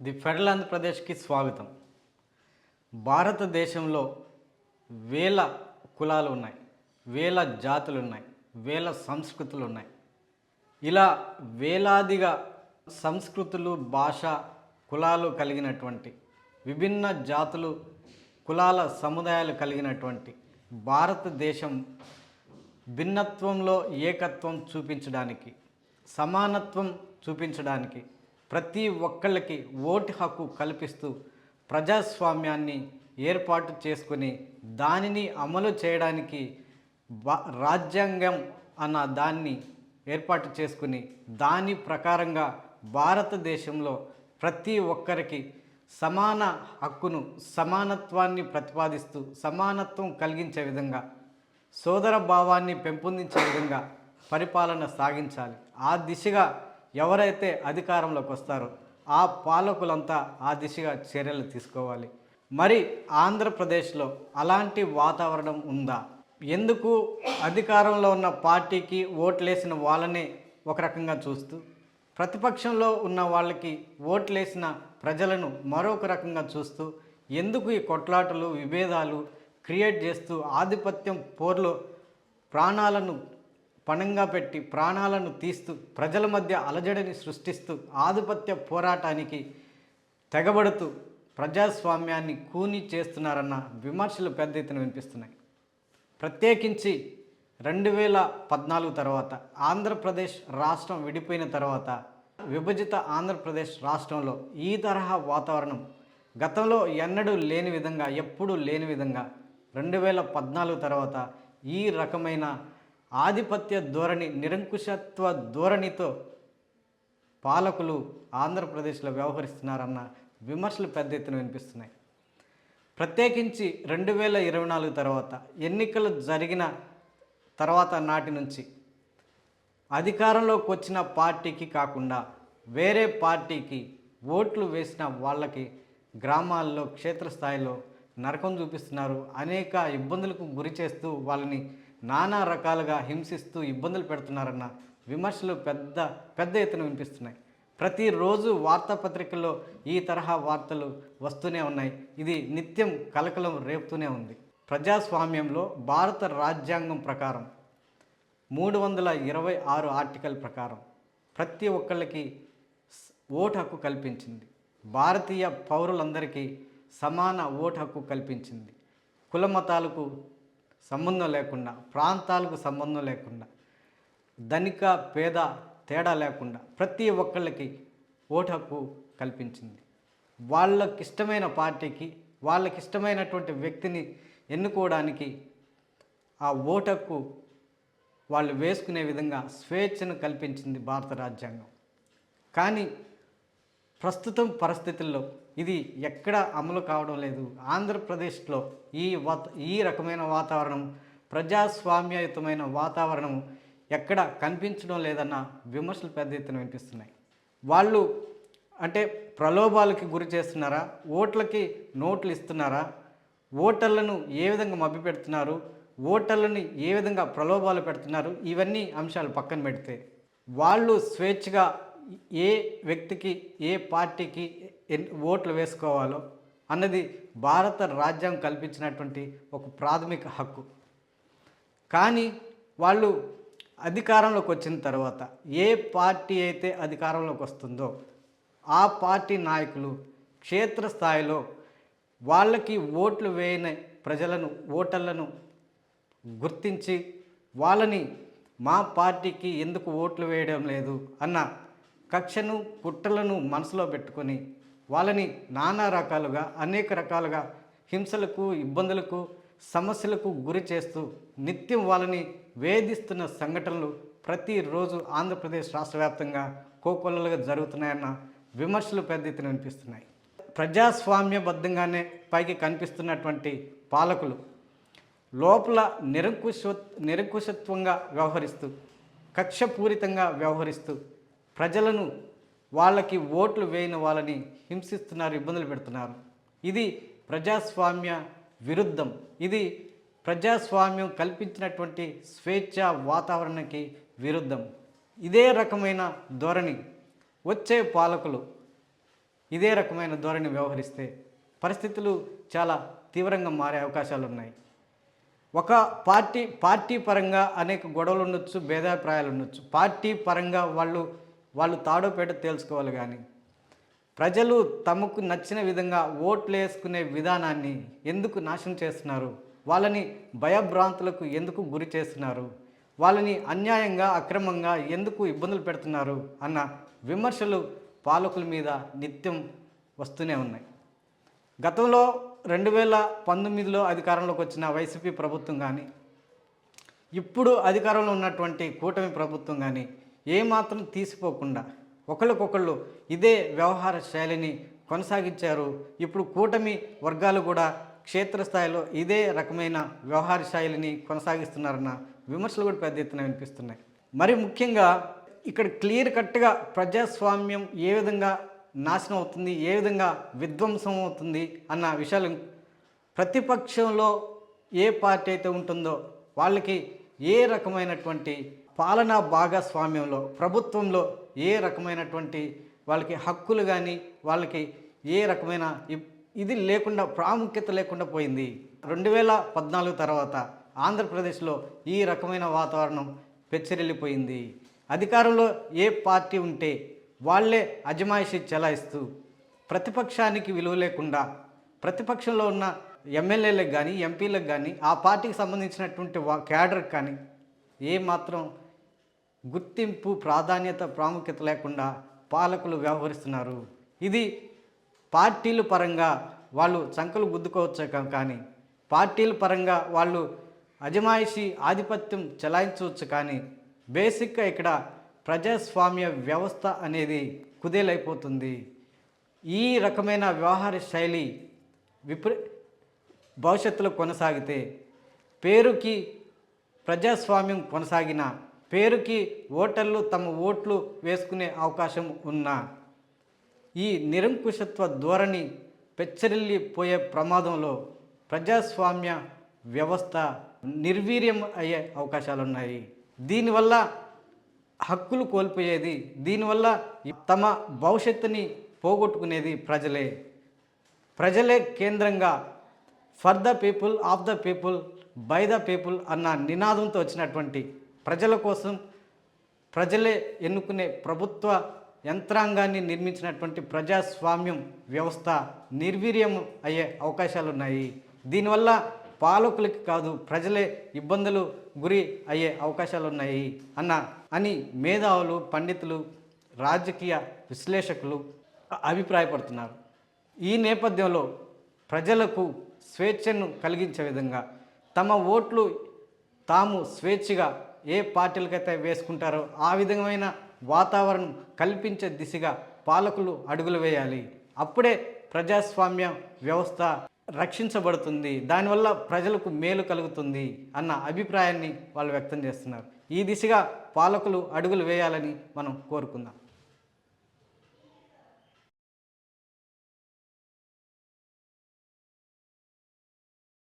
The federal ఆంధ్రప్రదేశ్కి స్వాగతం. భారతదేశంలో వేల కులాలు ఉన్నాయి వేల జాతులు ఉన్నాయి వేల సంస్కృతులు ఉన్నాయి ఇలా వేలాదిగా సంస్కృతులు భాష కులాలు కలిగినటువంటి విభిన్న జాతులు కులాల సముదాయాలు కలిగినటువంటి భారతదేశం భిన్నత్వంలో ఏకత్వం చూపించడానికి సమానత్వం చూపించడానికి ప్రతి ఒక్కళ్ళకి ఓటు హక్కు కల్పిస్తూ ప్రజాస్వామ్యాన్ని ఏర్పాటు చేసుకుని దానిని అమలు చేయడానికి రాజ్యాంగం అన్న దాన్ని ఏర్పాటు చేసుకుని దాని ప్రకారంగా భారతదేశంలో ప్రతి ఒక్కరికి సమాన హక్కును సమానత్వాన్ని ప్రతిపాదిస్తూ సమానత్వం కలిగించే విధంగా సోదర భావాన్ని పెంపొందించే విధంగా పరిపాలన సాగించాలి. ఆ దిశగా ఎవరైతే అధికారంలోకి వస్తారో ఆ పాలకులంతా ఆ దిశగా చర్యలు తీసుకోవాలి. మరి ఆంధ్రప్రదేశ్లో అలాంటి వాతావరణం ఉందా? ఎందుకు అధికారంలో ఉన్న పార్టీకి ఓట్లేసిన వాళ్ళని ఒక రకంగా చూస్తూ ప్రతిపక్షంలో ఉన్న వాళ్ళకి ఓట్లేసిన ప్రజలను మరొక రకంగా చూస్తూ ఎందుకు ఈ కొట్లాటలు విభేదాలు క్రియేట్ చేస్తూ ఆధిపత్యం పోర్లో ప్రాణాలను పణంగా పెట్టి ప్రాణాలను తీస్తూ ప్రజల మధ్య అలజడిని సృష్టిస్తూ ఆధిపత్య పోరాటానికి తెగబడుతూ ప్రజాస్వామ్యాన్ని కూని చేస్తున్నారన్న విమర్శలు పెద్ద ఎత్తున వినిపిస్తున్నాయి. ప్రత్యేకించి రెండు వేల పద్నాలుగు తర్వాత ఆంధ్రప్రదేశ్ రాష్ట్రం విడిపోయిన తర్వాత విభజిత ఆంధ్రప్రదేశ్ రాష్ట్రంలో ఈ తరహా వాతావరణం గతంలో ఎన్నడూ లేని విధంగా ఎప్పుడూ లేని విధంగా రెండు వేల పద్నాలుగు తర్వాత ఈ రకమైన ఆధిపత్య ధోరణి నిరంకుశత్వ ధోరణితో పాలకులు ఆంధ్రప్రదేశ్లో వ్యవహరిస్తున్నారన్న విమర్శలు పెద్ద ఎత్తున వినిపిస్తున్నాయి. ప్రత్యేకించి రెండు వేల ఇరవై నాలుగు తర్వాత ఎన్నికలు జరిగిన తర్వాత నాటి నుంచి అధికారంలోకి వచ్చిన పార్టీకి కాకుండా వేరే పార్టీకి ఓట్లు వేసిన వాళ్ళకి గ్రామాల్లో క్షేత్రస్థాయిలో నరకం చూపిస్తున్నారు. అనేక ఇబ్బందులకు గురి చేస్తూ వాళ్ళని నానా రకాలుగా హింసిస్తూ ఇబ్బందులు పెడుతున్నారన్న విమర్శలు పెద్ద పెద్ద ఎత్తున వినిపిస్తున్నాయి. ప్రతిరోజు వార్తాపత్రికల్లో ఈ తరహా వార్తలు వస్తూనే ఉన్నాయి. ఇది నిత్యం కలకలం రేపుతూనే ఉంది. ప్రజాస్వామ్యంలో భారత రాజ్యాంగం ప్రకారం మూడు వందల ఇరవై ఆరు ఆర్టికల్ ప్రకారం ప్రతి ఒక్కళ్ళకి ఓటు హక్కు కల్పించింది. భారతీయ పౌరులందరికీ సమాన ఓటు హక్కు కల్పించింది. కుల మతాలకు సంబంధం లేకుండా ప్రాంతాలకు సంబంధం లేకుండా ధనిక పేద తేడా లేకుండా ప్రతి ఒక్కళ్ళకి ఓటు హక్కు కల్పించింది. వాళ్ళకి ఇష్టమైన పార్టీకి వాళ్ళకి ఇష్టమైనటువంటి వ్యక్తిని ఎన్నుకోవడానికి ఆ ఓటు హక్కు వాళ్ళు వేసుకునే విధంగా స్వేచ్ఛను కల్పించింది భారత రాజ్యాంగం. కానీ ప్రస్తుతం పరిస్థితుల్లో ఇది ఎక్కడ అమలు కావడం లేదు. ఆంధ్రప్రదేశ్లో ఈ వాత ఈ రకమైన వాతావరణం ప్రజాస్వామ్యయుతమైన వాతావరణం ఎక్కడ కనిపించడం లేదన్న విమర్శలు పెద్ద ఎత్తున వినిపిస్తున్నాయి. వాళ్ళు అంటే ప్రలోభాలకి గురి చేస్తున్నారా? ఓట్లకి నోట్లు ఇస్తున్నారా? ఓటర్లను ఏ విధంగా మభ్యపెడుతున్నారు? ఓటర్లని ఏ విధంగా ప్రలోభాలు పెడుతున్నారు? ఇవన్నీ అంశాలు పక్కన పెడితే వాళ్ళు స్వేచ్ఛగా ఏ వ్యక్తికి ఏ పార్టీకి ఓట్లు వేసుకోవాలో అన్నది భారత రాజ్యాంగం కల్పించినటువంటి ఒక ప్రాథమిక హక్కు. కానీ వాళ్ళు అధికారంలోకి వచ్చిన తర్వాత ఏ పార్టీ అయితే అధికారంలోకి వస్తుందో ఆ పార్టీ నాయకులు క్షేత్రస్థాయిలో వాళ్ళకి ఓట్లు వేయని ప్రజలను ఓటర్లను గుర్తించి వాళ్ళని మా పార్టీకి ఎందుకు ఓట్లు వేయడం లేదు అన్న కక్షను కుట్రలను మనసులో పెట్టుకొని వాళ్ళని నానా రకాలుగా అనేక రకాలుగా హింసలకు ఇబ్బందులకు సమస్యలకు గురి చేస్తూ నిత్యం వాళ్ళని వేధిస్తున్న సంఘటనలు ప్రతిరోజు ఆంధ్రప్రదేశ్ రాష్ట్ర వ్యాప్తంగా కోకొల్లలుగా జరుగుతున్నాయన్న విమర్శలు పెద్ద ఎత్తున వినిపిస్తున్నాయి. ప్రజాస్వామ్యబద్ధంగానే పైకి కనిపిస్తున్నటువంటి పాలకులు లోపల నిరంకుశ నిరంకుశత్వంగా వ్యవహరిస్తూ కక్షపూరితంగా వ్యవహరిస్తూ ప్రజలను వాళ్ళకి ఓట్లు వేయని వాళ్ళని హింసిస్తున్నారు ఇబ్బందులు పెడుతున్నారు. ఇది ప్రజాస్వామ్య విరుద్ధం. ఇది ప్రజాస్వామ్యం కల్పించినటువంటి స్వేచ్ఛ వాతావరణానికి విరుద్ధం. ఇదే రకమైన ధోరణి వచ్చే పాలకులు ఇదే రకమైన ధోరణి వ్యవహరిస్తే పరిస్థితులు చాలా తీవ్రంగా మారే అవకాశాలు ఉన్నాయి ఒక పార్టీ పార్టీ పరంగా అనేక గొడవలు ఉండొచ్చు భేదాభిప్రాయాలు ఉండొచ్చు పార్టీ పరంగా వాళ్ళు వాళ్ళు తాడోపేట తేల్చుకోవాలి కానీ. ప్రజలు తమకు నచ్చిన విధంగా ఓట్లు వేసుకునే విధానాన్ని ఎందుకు నాశనం చేస్తున్నారు? వాళ్ళని భయభ్రాంతులకు ఎందుకు గురి చేస్తున్నారు? వాళ్ళని అన్యాయంగా అక్రమంగా ఎందుకు ఇబ్బందులు పెడుతున్నారు? అన్న విమర్శలు పాలకుల మీద నిత్యం వస్తూనే ఉన్నాయి. గతంలో రెండు వేల పంతొమ్మిదిలో అధికారంలోకి వచ్చిన వైసీపీ ప్రభుత్వం కానీ ఇప్పుడు అధికారంలో ఉన్నటువంటి కూటమి ప్రభుత్వం కానీ ఏమాత్రం తీసిపోకుండా ఒకళ్ళకొకళ్ళు ఇదే వ్యవహార శైలిని కొనసాగించారు. ఇప్పుడు కూటమి వర్గాలు కూడా క్షేత్రస్థాయిలో ఇదే రకమైన వ్యవహార శైలిని కొనసాగిస్తున్నారన్న విమర్శలు కూడా పెద్ద ఎత్తున వినిపిస్తున్నాయి. మరి ముఖ్యంగా ఇక్కడ క్లియర్ కట్గా ప్రజాస్వామ్యం ఏ విధంగా నాశనం అవుతుంది ఏ విధంగా విధ్వంసం అవుతుంది అన్న విషయాలు ప్రతిపక్షంలో ఏ పార్టీ అయితే ఉంటుందో వాళ్ళకి ఏ రకమైనటువంటి పాలనా భాగస్వామ్యంలో ప్రభుత్వంలో ఏ రకమైనటువంటి వాళ్ళకి హక్కులు కానీ వాళ్ళకి ఏ రకమైన ఇది లేకుండా ప్రాముఖ్యత లేకుండా పోయింది. రెండు వేల పద్నాలుగు తర్వాత ఆంధ్రప్రదేశ్లో ఈ రకమైన వాతావరణం పెచ్చరిల్లిపోయింది. అధికారంలో ఏ పార్టీ ఉంటే వాళ్ళే అజమాయిషి చెలాయిస్తూ ప్రతిపక్షానికి విలువ లేకుండా ప్రతిపక్షంలో ఉన్న ఎమ్మెల్యేలకు కానీ ఎంపీలకు కానీ ఆ పార్టీకి సంబంధించినటువంటి వా క్యాడర్కి కానీ ఏ మాత్రం గుర్తింపు ప్రాధాన్యత ప్రాముఖ్యత లేకుండా పాలకులు వ్యవహరిస్తున్నారు. ఇది పార్టీల పరంగా వాళ్ళు చంకలు గుద్దుకోవచ్చు కానీ పార్టీల పరంగా వాళ్ళు అజమాయిషి ఆధిపత్యం చెలాయించవచ్చు కానీ బేసిక్గా ఇక్కడ ప్రజాస్వామ్య వ్యవస్థ అనేది కుదేలైపోతుంది. ఈ రకమైన వ్యవహార శైలి విపరీ భవిష్యత్తులో కొనసాగితే పేరుకి ప్రజాస్వామ్యం కొనసాగిన పేరుకి ఓటర్లు తమ ఓట్లు వేసుకునే అవకాశం ఉన్నా. ఈ నిరంకుశత్వ ధోరణి పెచ్చరిల్లిపోయే ప్రమాదంలో ప్రజాస్వామ్య వ్యవస్థ నిర్వీర్యం అయ్యే అవకాశాలు ఉన్నాయి దీనివల్ల హక్కులు కోల్పోయేది దీనివల్ల తమ భవిష్యత్తుని పోగొట్టుకునేది ప్రజలే. ప్రజలే కేంద్రంగా for the people of the people by the people అన్న నినాదంతో వచ్చినటువంటి ప్రజల కోసం ప్రజలే ఎన్నుకునే ప్రభుత్వ యంత్రాంగాన్ని నిర్మించినటువంటి ప్రజాస్వామ్యం వ్యవస్థ నిర్వీర్యం అయ్యే అవకాశాలు ఉన్నాయి దీనివల్ల పాలకులకి కాదు ప్రజలే ఇబ్బందులు గురి అయ్యే అవకాశాలు ఉన్నాయి అన్న అని మేధావులు పండితులు రాజకీయ విశ్లేషకులు అభిప్రాయపడుతున్నారు. ఈ నేపథ్యంలో ప్రజలకు స్వేచ్ఛను కలిగించే విధంగా తమ ఓట్లు తాము స్వేచ్ఛగా ఏ పార్టీలకైతే వేసుకుంటారో ఆ విధమైన వాతావరణం కల్పించే దిశగా పాలకులు అడుగులు వేయాలి. అప్పుడే ప్రజాస్వామ్య వ్యవస్థ రక్షించబడుతుంది. దానివల్ల ప్రజలకు మేలు కలుగుతుంది అన్న అభిప్రాయాన్ని వాళ్ళు వ్యక్తం చేస్తున్నారు. ఈ దిశగా పాలకులు అడుగులు వేయాలని మనం కోరుకుందాం.